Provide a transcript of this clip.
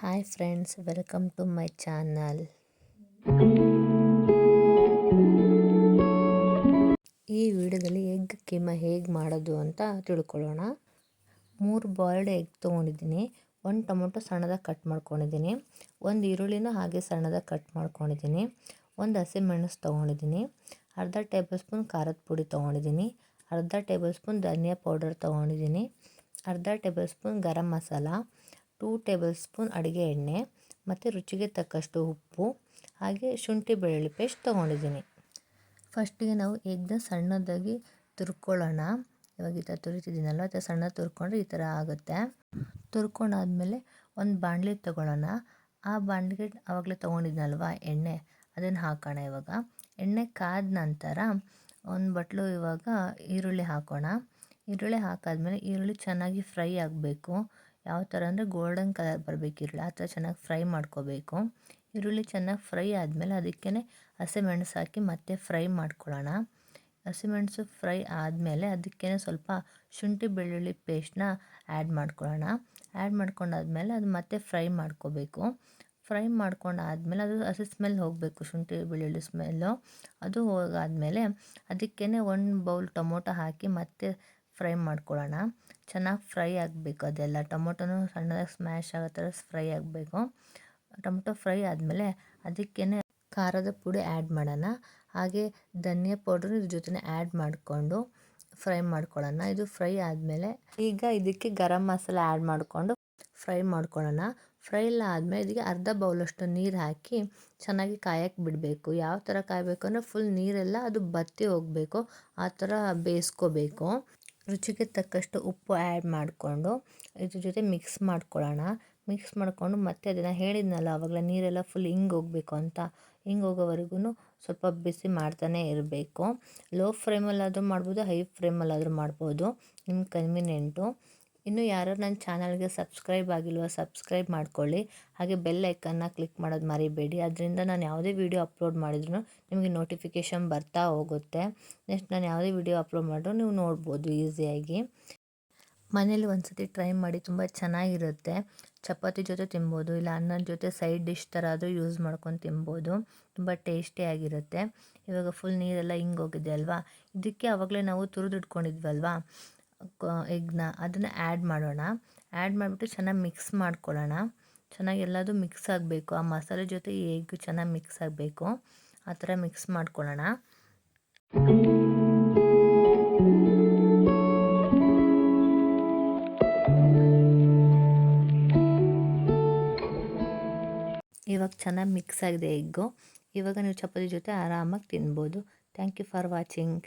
Hi friends welcome to my channel ಈ ವಿಡಿಯೋದಲ್ಲಿ egg keema ಹೇಗೆ ಮಾಡೋದು ಅಂತ ತಿಳ್ಕೊಳ್ಳೋಣ. ಮೂರು ಬಾಯ್ಲ್ಡ್ ಎಗ್ ತೊಗೊಂಡಿದ್ದೀನಿ. ಒಂದು ಟೊಮೊಟೊ ಸಣ್ಣದಾಗಿ ಕಟ್ ಮಾಡ್ಕೊಂಡಿದ್ದೀನಿ. ಒಂದು ಈರುಳ್ಳಿನೂ ಹಾಗೆ ಸಣ್ಣದಾಗಿ ಕಟ್ ಮಾಡ್ಕೊಂಡಿದ್ದೀನಿ. ಒಂದು ಹಸಿಮೆಣಸು ತೊಗೊಂಡಿದ್ದೀನಿ. ಅರ್ಧ ಟೇಬಲ್ ಸ್ಪೂನ್ ಖಾರದ ಪುಡಿ ತೊಗೊಂಡಿದ್ದೀನಿ. ಅರ್ಧ ಟೇಬಲ್ ಸ್ಪೂನ್ ಧನಿಯಾ ಪೌಡರ್ ತೊಗೊಂಡಿದ್ದೀನಿ. ಅರ್ಧ tablespoon garam masala. Two tablespoon ಅಡುಗೆ ಎಣ್ಣೆ ಮತ್ತು ರುಚಿಗೆ ತಕ್ಕಷ್ಟು ಉಪ್ಪು, ಹಾಗೆ ಶುಂಠಿ ಬೆಳ್ಳುಳ್ಳಿ ಪೇಸ್ಟ್ ತೊಗೊಂಡಿದ್ದೀನಿ. ಫಸ್ಟಿಗೆ ನಾವು ಎಗ್ನ ಸಣ್ಣದಾಗಿ ತುರ್ಕೊಳ್ಳೋಣ. ಇವಾಗ ಈ ಥರ ತುರಿತಿದ್ದೀನಲ್ವ? ಅಥವಾ ಸಣ್ಣ ತುರ್ಕೊಂಡ್ರೆ ಈ ಥರ ಆಗುತ್ತೆ. ತುರ್ಕೊಂಡಾದಮೇಲೆ ಒಂದು ಬಾಣಲೆ ತೊಗೊಳ್ಳೋಣ. ಆ ಬಾಣಲಿಗೆ ಆವಾಗಲೇ ತೊಗೊಂಡಿದ್ನಲ್ವ ಎಣ್ಣೆ? ಅದನ್ನು ಹಾಕೋಣ ಇವಾಗ. ಎಣ್ಣೆ ಕಾದ ನಂತರ ಒಂದು ಬಟ್ಲು ಇವಾಗ ಈರುಳ್ಳಿ ಹಾಕೋಣ. ಈರುಳ್ಳಿ ಹಾಕಾದ್ಮೇಲೆ ಈರುಳ್ಳಿ ಚೆನ್ನಾಗಿ ಫ್ರೈ ಆಗಬೇಕು. ಯಾವ ಥರ ಅಂದರೆ ಗೋಲ್ಡನ್ ಕಲರ್ ಬರಬೇಕು, ಈರುಳ್ಳಿ ಆ ಥರ ಚೆನ್ನಾಗಿ ಫ್ರೈ ಮಾಡ್ಕೋಬೇಕು. ಈರುಳ್ಳಿ ಚೆನ್ನಾಗಿ ಫ್ರೈ ಆದಮೇಲೆ ಅದಕ್ಕೆ ಹಸಿಮೆಣಸು ಹಾಕಿ ಮತ್ತೆ ಫ್ರೈ ಮಾಡ್ಕೊಳ್ಳೋಣ. ಹಸಿಮೆಣಸು ಫ್ರೈ ಆದಮೇಲೆ ಅದಕ್ಕೆ ಸ್ವಲ್ಪ ಶುಂಠಿ ಬೆಳ್ಳುಳ್ಳಿ ಪೇಸ್ಟ್ನ ಆ್ಯಡ್ ಮಾಡ್ಕೊಳ್ಳೋಣ. ಆ್ಯಡ್ ಮಾಡ್ಕೊಂಡಾದ್ಮೇಲೆ ಅದು ಮತ್ತೆ ಫ್ರೈ ಮಾಡ್ಕೋಬೇಕು. ಫ್ರೈ ಮಾಡ್ಕೊಂಡಾದ್ಮೇಲೆ ಅದು ಹಸಿ ಸ್ಮೆಲ್ ಹೋಗಬೇಕು, ಶುಂಠಿ ಬೆಳ್ಳುಳ್ಳಿ ಸ್ಮೆಲ್ಲು ಅದು ಹೋಗಾದಮೇಲೆ ಅದಕ್ಕೇ ಒಂದು ಬೌಲ್ ಟೊಮೊಟೊ ಹಾಕಿ ಮತ್ತೆ ಫ್ರೈ ಮಾಡ್ಕೊಳ್ಳೋಣ. ಚೆನ್ನಾಗಿ ಫ್ರೈ ಆಗಬೇಕು ಅದೆಲ್ಲ. ಟೊಮೊಟೊನೂ ಸಣ್ಣದಾಗಿ ಸ್ಮ್ಯಾಶ್ ಆಗೋ ಥರ ಫ್ರೈ ಆಗಬೇಕು. ಟೊಮೊಟೊ ಫ್ರೈ ಆದಮೇಲೆ ಅದಕ್ಕೇ ಖಾರದ ಪುಡಿ ಆ್ಯಡ್ ಮಾಡೋಣ. ಹಾಗೆ ಧನಿಯಾ ಪೌಡ್ರು ಇದ್ರ ಜೊತೆ ಆ್ಯಡ್ ಮಾಡಿಕೊಂಡು ಫ್ರೈ ಮಾಡ್ಕೊಳ್ಳೋಣ. ಇದು ಫ್ರೈ ಆದಮೇಲೆ ಈಗ ಇದಕ್ಕೆ ಗರಂ ಮಸಾಲ ಆ್ಯಡ್ ಮಾಡಿಕೊಂಡು ಫ್ರೈ ಮಾಡ್ಕೊಳ್ಳೋಣ. ಫ್ರೈ ಎಲ್ಲ ಆದಮೇಲೆ ಇದಕ್ಕೆ ಅರ್ಧ ಬೌಲಷ್ಟು ನೀರು ಹಾಕಿ ಚೆನ್ನಾಗಿ ಕಾಯಕ್ಕೆ ಬಿಡಬೇಕು. ಯಾವ ಥರ ಕಾಯಬೇಕು ಅಂದರೆ ಫುಲ್ ನೀರೆಲ್ಲ ಅದು ಬತ್ತಿ ಹೋಗಬೇಕು. ಆ ಥರ ಬೇಯಿಸ್ಕೋಬೇಕು. ರುಚಿಗೆ ತಕ್ಕಷ್ಟು ಉಪ್ಪು ಆ್ಯಡ್ ಮಾಡಿಕೊಂಡು ಇದ್ರ ಜೊತೆ ಮಿಕ್ಸ್ ಮಾಡ್ಕೊಳ್ಳೋಣ. ಮಿಕ್ಸ್ ಮಾಡಿಕೊಂಡು ಮತ್ತೆ ಅದನ್ನು ಹೇಳಿದ್ನಲ್ಲ ಆವಾಗಲೇ ನೀರೆಲ್ಲ ಫುಲ್ ಹಿಂಗೆ ಹೋಗಬೇಕು ಅಂತ. ಹಿಂಗೆ ಹೋಗೋವರೆಗೂ ಸ್ವಲ್ಪ ಬಿಸಿ ಮಾಡ್ತಾನೆ ಇರಬೇಕು. ಲೋ ಫ್ಲೇಮಲ್ಲಾದರೂ ಮಾಡ್ಬೋದು ಹೈ ಫ್ಲೇಮಲ್ಲಾದರೂ ಮಾಡ್ಬೋದು. ನಿಮ್ಮ ಕನ್ವಿನಿಯೆಂಟು ಇನ್ನು ಯಾರು ನನ್ನ ಚಾನಲ್ಗೆ ಸಬ್ಸ್ಕ್ರೈಬ್ ಆಗಿಲ್ವ ಸಬ್ಸ್ಕ್ರೈಬ್ ಮಾಡ್ಕೊಳ್ಳಿ. ಹಾಗೆ ಬೆಲ್ ಐಕನ್ನ ಕ್ಲಿಕ್ ಮಾಡೋದು ಮರಿಬೇಡಿ. ಅದರಿಂದ ನಾನು ಯಾವುದೇ ವೀಡಿಯೋ ಅಪ್ಲೋಡ್ ಮಾಡಿದ್ರು ನಿಮಗೆ ನೋಟಿಫಿಕೇಶನ್ ಬರ್ತಾ ಹೋಗುತ್ತೆ. ನೆಕ್ಸ್ಟ್ ನಾನು ಯಾವುದೇ ವೀಡಿಯೋ ಅಪ್ಲೋಡ್ ಮಾಡಿದ್ರು ನೀವು ನೋಡ್ಬೋದು ಈಸಿಯಾಗಿ. ಮನೇಲಿ ಒಂದು ಸತಿ ಟ್ರೈ ಮಾಡಿ ತುಂಬ ಚೆನ್ನಾಗಿರುತ್ತೆ. ಚಪಾತಿ ಜೊತೆ ತಿನ್ಬೋದು, ಇಲ್ಲ ಅನ್ನದ ಜೊತೆ ಸೈಡ್ ಡಿಶ್ ಥರ ಆದರೂ ಯೂಸ್ ಮಾಡ್ಕೊಂಡು ತಿನ್ಬೋದು. ತುಂಬ ಟೇಸ್ಟಿಯಾಗಿರುತ್ತೆ ಇವಾಗ ಫುಲ್ ನೀರೆಲ್ಲ ಹಿಂಗೆ ಹೋಗಿದೆ ಅಲ್ವಾ? ಇದಕ್ಕೆ ಆವಾಗಲೇ ನಾವು ತುರಿದಿಟ್ಕೊಂಡಿದ್ವಲ್ವಾ ಎಗ್ನ ಅದನ್ನು ಆ್ಯಡ್ ಮಾಡೋಣ. ಆ್ಯಡ್ ಮಾಡಿಬಿಟ್ಟು ಚೆನ್ನಾಗಿ ಮಿಕ್ಸ್ ಮಾಡ್ಕೊಳ್ಳೋಣ. ಚೆನ್ನಾಗಿ ಎಲ್ಲದು ಮಿಕ್ಸ್ ಆಗಬೇಕು. ಆ ಮಸಾಲೆ ಜೊತೆ ಎಗ್ ಚೆನ್ನಾಗಿ ಮಿಕ್ಸ್ ಆಗಬೇಕು. ಆ ಥರ ಮಿಕ್ಸ್ ಮಾಡ್ಕೊಳ್ಳೋಣ. ಇವಾಗ ಚೆನ್ನಾಗಿ ಮಿಕ್ಸ್ ಆಗಿದೆ ಎಗ್ಗು ಇವಾಗ ನೀವು ಚಪಾತಿ ಜೊತೆ ಆರಾಮಾಗಿ ತಿನ್ಬೋದು. Thank you for watching